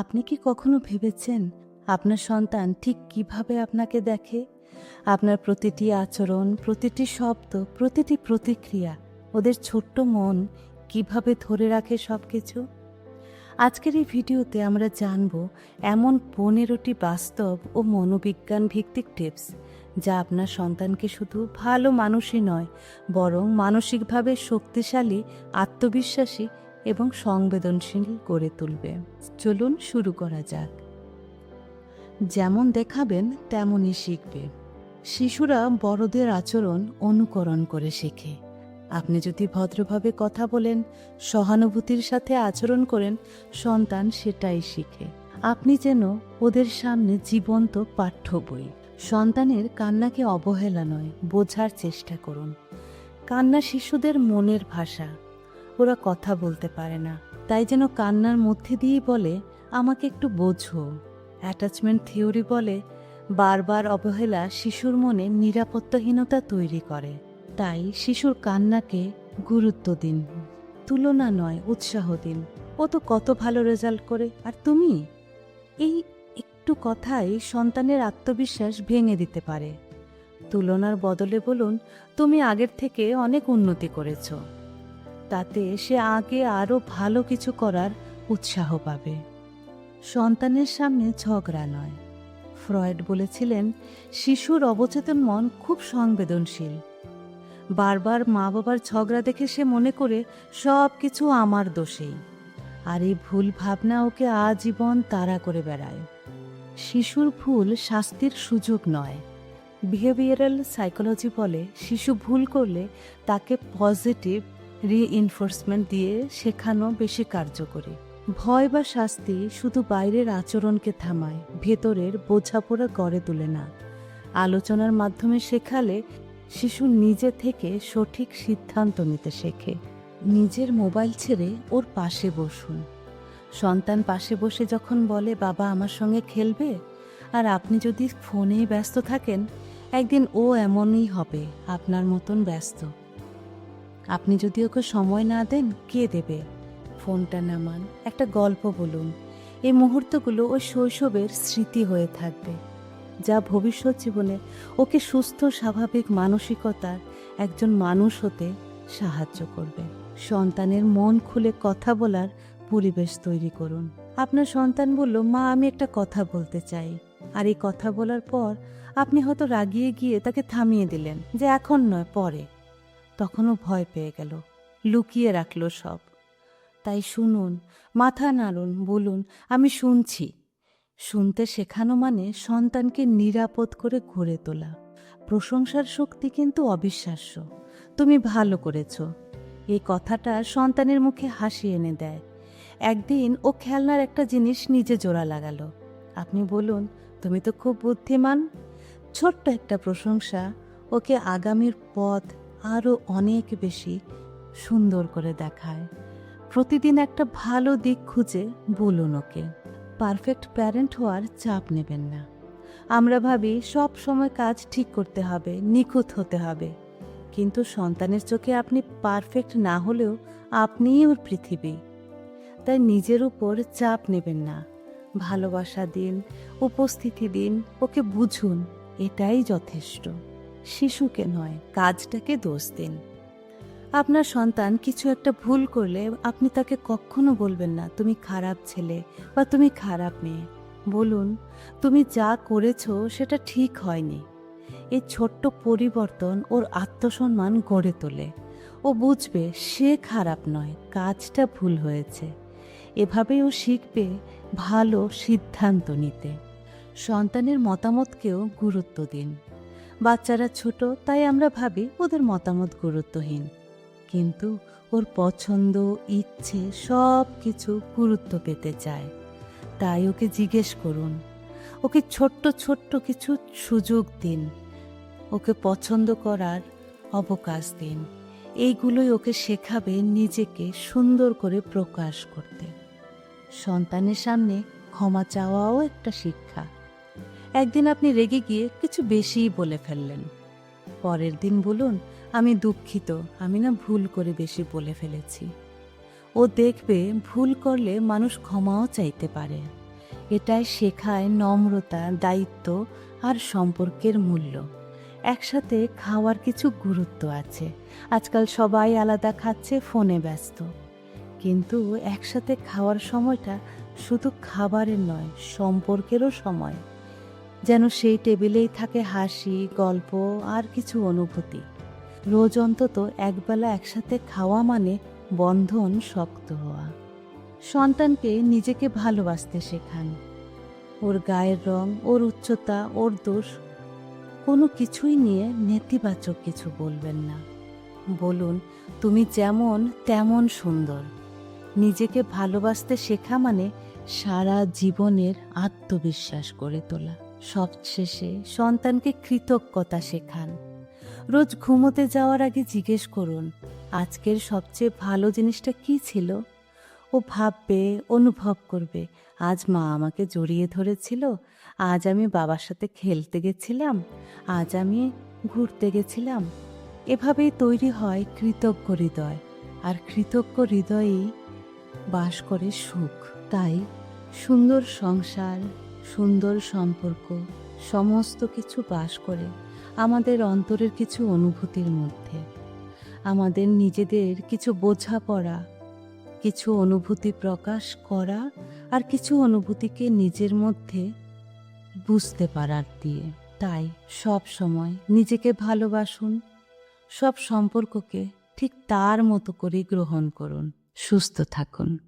আপনি কি কখনো ভেবেছেন আপনার সন্তান ঠিক কীভাবে আপনাকে দেখে? আপনার প্রতিটি আচরণ, প্রতিটি শব্দ, প্রতিটি প্রতিক্রিয়া, ওদের ছোট্ট মন কীভাবে ধরে রাখে সব কিছু আজকের এই ভিডিওতে আমরা জানব এমন পনেরোটি বাস্তব ও মনোবিজ্ঞান ভিত্তিক টিপস যা আপনার সন্তানকে শুধু ভালো মানুষই নয়, বরং মানসিকভাবে শক্তিশালী, আত্মবিশ্বাসী এবং সংবেদনশীল করে তুলবে। চলুন শুরু করা যাক। যেমন দেখাবেন তেমনই শিখবে। শিশুরা বড়দের আচরণ অনুকরণ করে শেখে। আপনি যদি ভদ্রভাবে কথা বলেন, সহানুভূতির সাথে আচরণ করেন, সন্তান সেটাই শিখে। আপনি যেন ওদের সামনে জীবন্ত পাঠ্য বই। সন্তানের কান্নাকে অবহেলা নয়, বোঝার চেষ্টা করুন। কান্না শিশুদের মনের ভাষা। ওরা কথা বলতে পারে না। তাই যেন কান্নার মধ্যে দিয়েই বলে, আমাকে একটু বোঝো। অ্যাটাচমেন্ট থিওরি বলে, বারবার অবহেলা শিশুর মনে নিরাপত্তাহীনতা তৈরি করে। তাই শিশুর কান্নাকে গুরুত্ব দিন, তুলনা নয়, উৎসাহ দিন। ও তো কত ভালো রেজাল্ট করে, আর তুমি? এই একটু কথাই সন্তানের আত্মবিশ্বাস ভেঙে দিতে পারে। তুলনার বদলে বলুন, তুমি আগের থেকে অনেক উন্নতি করেছ। তাতে সে আগে আরও ভালো কিছু করার উৎসাহ পাবে। সন্তানের সামনে ঝগড়া নয়। ফ্রয়েড বলেছিলেন, শিশুর অবচেতন মন খুব সংবেদনশীল। বারবার মা বাবার ঝগড়া দেখে সে মনে করে সব কিছু আমার দোষেই। আর এই ভুল ভাবনা ওকে আজীবন তাড়া করে বেড়ায়। শিশুর ভুল শাস্তির সুযোগ নয়। বিহেভিয়ারাল সাইকোলজি বলে, শিশু ভুল করলে তাকে পজিটিভ রিইনফোর্সমেন্ট দিয়ে শেখানো বেশি কার্যকরী। ভয় বা শাস্তি শুধু বাইরের আচরণকে থামায়, ভেতরের বোঝাপড়া গড়ে তোলে না। আলোচনার মাধ্যমে শেখালে শিশু নিজে থেকে সঠিক সিদ্ধান্ত নিতে শেখে। নিজের মোবাইল ছেড়ে ওর পাশে বসুন। সন্তান পাশে বসে যখন বলে, বাবা আমার সঙ্গে খেলবে? আর আপনি যদি ফোনেই ব্যস্ত থাকেন, একদিন ও এমনই হবে, আপনার মতন ব্যস্ত। আপনি যদি ওকে সময় না দেন, কে দেবে? ফোনটা নামান, একটা গল্প বলুন। এই মুহূর্তগুলো ওই শৈশবের স্মৃতি হয়ে থাকবে, যা ভবিষ্যৎ জীবনে ওকে সুস্থ, স্বাভাবিক মানসিকতার একজন মানুষ হতে সাহায্য করবে। সন্তানের মন খুলে কথা বলার পরিবেশ তৈরি করুন। আপনার সন্তান বলল, মা, আমি একটা কথা বলতে চাই। আর এই কথা বলার পর আপনি হয়তো রাগিয়ে গিয়ে তাকে থামিয়ে দিলেন, যে এখন নয়, পরে। তখনও ভয় পেয়ে গেল। লুকিয়ে রাখল সব। তাই শুনুন, মাথা নাড়ুন, বলুন, আমি শুনছি। শুনতে শেখানো মানে সন্তানকে নিরাপদ করে গড়ে তোলা। প্রশংসার শক্তি কিন্তু অবিশ্বাস্য। তুমি ভালো করেছ। এই কথাটা সন্তানের মুখে হাসি এনে দেয়। একদিন ও খেলনার একটা জিনিস নিজে জোড়া লাগালো। আপনি বলুন, তুমি তো খুব বুদ্ধিমান। ছোট্ট একটা প্রশংসা ওকে আগামীর পথ আরও অনেক বেশি সুন্দর করে দেখায়। প্রতিদিন একটা ভালো দিক খুঁজে বলুন ওকে। পারফেক্ট প্যারেন্ট হওয়ার চাপ নেবেন না। আমরা ভাবি সব সময় কাজ ঠিক করতে হবে, নিখুঁত হতে হবে। কিন্তু সন্তানের চোখে আপনি পারফেক্ট না হলেও আপনিই ওর পৃথিবী। তাই নিজের উপর চাপ নেবেন না। ভালোবাসা দিন, উপস্থিতি দিন, ওকে বুঝুন, এটাই যথেষ্ট। শিশুকে নয়, কাজটাকে দোষ দিন। আপনার সন্তান কিছু একটা ভুল করলে আপনি তাকে কখনো বলবেন না, তুমি খারাপ ছেলে বা তুমি খারাপ মেয়ে। বলুন, তুমি যা করেছ সেটা ঠিক হয়নি। এই ছোট্ট পরিবর্তন ওর আত্মসম্মান গড়ে তোলে। ও বুঝবে সে খারাপ নয়, কাজটা ভুল হয়েছে। এভাবেই ও শিখবে ভালো সিদ্ধান্ত নিতে। সন্তানের মতামতকেও গুরুত্ব দিন। বাচ্চারা ছোট, তাই আমরা ভাবি ওদের মতামত গুরুত্বহীন। কিন্তু ওর পছন্দ, ইচ্ছে সব কিছু গুরুত্ব পেতে চায়। তাই ওকে জিজ্ঞেস করুন। ওকে ছোট্ট ছোট্ট কিছু সুযোগ দিন। ওকে পছন্দ করার অবকাশ দিন। এইগুলোই ওকে শেখাবে নিজেকে সুন্দর করে প্রকাশ করতে। সন্তানের সামনে ক্ষমা চাওয়াও একটা শিক্ষা। একদিন আপনি রেগে গিয়ে কিছু বেশিই বলে ফেললেন। পরের দিন বলুন, আমি দুঃখিত, আমি না ভুল করে বেশি বলে ফেলেছি। ও দেখবে ভুল করলে মানুষ ক্ষমাও চাইতে পারে। এটাই শেখায় নম্রতা, দায়িত্ব আর সম্পর্কের মূল্য। একসাথে খাওয়ার কিছু গুরুত্ব আছে। আজকাল সবাই আলাদা খাচ্ছে, ফোনে ব্যস্ত। কিন্তু একসাথে খাওয়ার সময়টা শুধু খাবারের নয়, সম্পর্কেরও সময়। যেন সেই টেবিলেই থাকে হাসি, গল্প আর কিছু অনুভূতি। রোজ অন্তত একবেলা একসাথে খাওয়া মানে বন্ধন শক্ত হওয়া। সন্তানকে নিজেকে ভালোবাসতে শেখান। ওর গায়ের রং, ওর উচ্চতা, ওর দোষ, কোনো কিছুই নিয়ে নেতিবাচক কিছু বলবেন না। বলুন, তুমি যেমন, তেমন সুন্দর। নিজেকে ভালোবাসতে শেখা মানে সারা জীবনের আত্মবিশ্বাস গড়ে তোলা। সবশেষে সন্তানকে কৃতজ্ঞতা শেখান। রোজ ঘুমোতে যাওয়ার আগে জিজ্ঞেস করুন, আজকের সবচেয়ে ভালো জিনিসটা কি ছিল? ও ভাববে, অনুভব করবে, আজ মা আমাকে জড়িয়ে ধরেছিল, আজ আমি বাবার সাথে খেলতে গেছিলাম, আজ আমি ঘুরতে গেছিলাম। এভাবেই তৈরি হয় কৃতজ্ঞ হৃদয়, আর কৃতজ্ঞ হৃদয়েই বাস করে সুখ। তাই সুন্দর সংসার সুন্দর সম্পর্ক, সমস্ত কিছু বাস করে আমাদের অন্তরের কিছু অনুভূতির মধ্যে। আমাদের নিজেদের কিছু বোঝাপড়া, কিছু অনুভূতি প্রকাশ করা আর কিছু অনুভূতিকে নিজের মধ্যে বুঝতে পারার দিয়ে। তাই সব সময় নিজেকে ভালোবাসুন, সব সম্পর্ককে ঠিক তার মতো করে গ্রহণ করুন, সুস্থ থাকুন।